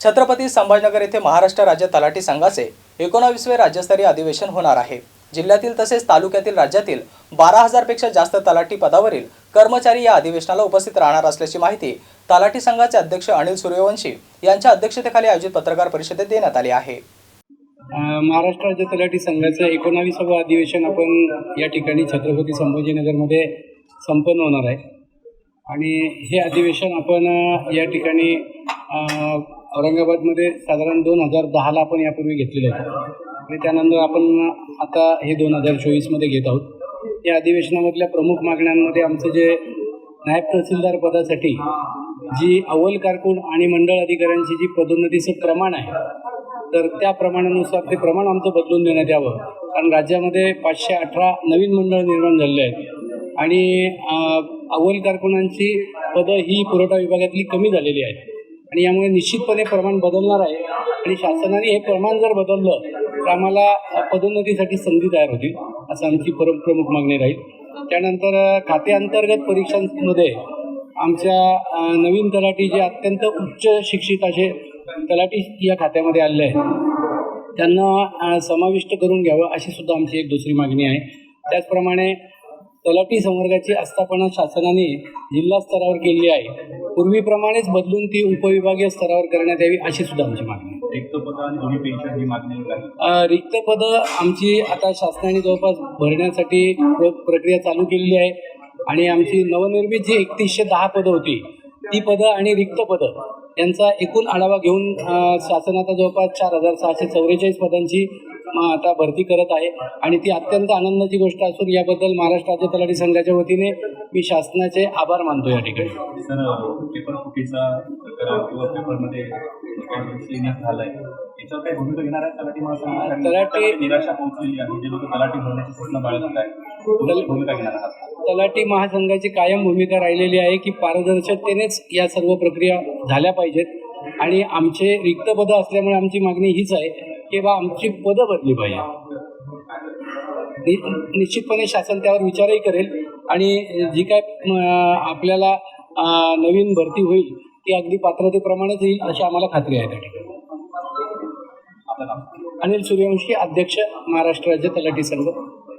छत्रपती संभाजनगर येथे महाराष्ट्र राज्य तलाठी संघाचे एकोणावीसवे राज्यस्तरीय अधिवेशन होणार आहे. जिल्ह्यातील तसेच तालुक्यातील राज्यातील बारा हजारपेक्षा जास्त तलाठी पदावरील कर्मचारी या अधिवेशनाला उपस्थित राहणार असल्याची माहिती तलाठी संघाचे अध्यक्ष अनिल सूर्यवंशी यांच्या अध्यक्षतेखाली आयोजित पत्रकार परिषदेत देण्यात आली आहे. महाराष्ट्र राज्य तलाठी संघाचं एकोणावीसावं अधिवेशन आपण या ठिकाणी छत्रपती संभाजीनगरमध्ये संपन्न होणार आहे. आणि हे अधिवेशन आपण या ठिकाणी औरंगाबादमध्ये साधारण दोन हजार दहाला आपण यापूर्वी घेतलेलं आहे आणि त्यानंतर आपण आता हे दोन हजार चोवीसमध्ये घेत आहोत. या अधिवेशनामधल्या प्रमुख मागण्यांमध्ये आमचं जे नायब तहसीलदार पदासाठी जी अव्वल कारकून आणि मंडळ अधिकाऱ्यांची जी पदोन्नतीचं प्रमाण आहे तर त्या प्रमाणानुसार ते प्रमाण आमचं बदलून देण्यात यावं. कारण राज्यामध्ये पाचशे अठरा नवीन मंडळ निर्माण झालेले आहेत. आणि अव्वल कारकुनांची पदं ही पुरवठा विभागातली कमी झालेली आहेत. आणि यामुळे निश्चितपणे प्रमाण बदलणार आहे. आणि शासनाने हे प्रमाण जर बदललं तर आम्हाला पदोन्नतीसाठी संधी तयार होतील असं आमची परम प्रमुख मागणी राहील. त्यानंतर खात्याअंतर्गत परीक्षांमध्ये आमच्या नवीन तलाठी जे अत्यंत उच्च शिक्षित असे तलाठी या खात्यामध्ये आलेले आहेत. त्यांना समाविष्ट करून घ्यावं अशी सुद्धा आमची एक दुसरी मागणी आहे. त्याचप्रमाणे तलाठी संवर्गाची आस्थापना शासनाने जिल्हा स्तरावर केली आहे. पूर्वीप्रमाणेच बदलून ती उपविभागीय स्तरावर करण्यात यावी अशी सुद्धा आमची मागणी आहे. रिक्त पद आणि मागणी अ, रिक्त पदं आमची आता शासनाने जवळपास भरण्यासाठी प्र प्रक्रिया चालू केलेली आहे. आणि आमची नवनिर्मित जी एकतीसशे दहा पदं होती ती पदं आणि रिक्त पदं यांचा एकूण आढावा घेऊन अ, शासन आता जवळपास चार हजार सहाशे चौवेचाळीस पदांची आता भरती करत आहे. आणि ती अत्यंत आनंदाची गोष्ट असून याबद्दल महाराष्ट्र राज्य तलाठी संघाच्या वतीने मी शासनाचे आभार मानतो या ठिकाणी. तलाठी महासंघाची कायम भूमिका राहिलेली आहे की पारदर्शकतेनेच या सर्व प्रक्रिया झाल्या पाहिजेत. आणि आमचे रिक्त पदं असल्यामुळे आमची मागणी हीच आहे किंवा आमची पदं बदली पाहिजे निश्चितपणे शासन त्यावर विचारही करेल आणि जी काय आपल्याला नवीन भरती होईल ती अगदी पात्रतेप्रमाणेच येईल अशी आम्हाला खात्री आहे त्या ठिकाणी. अनिल सूर्यवंशी अध्यक्ष महाराष्ट्र राज्य तलाठी संघ.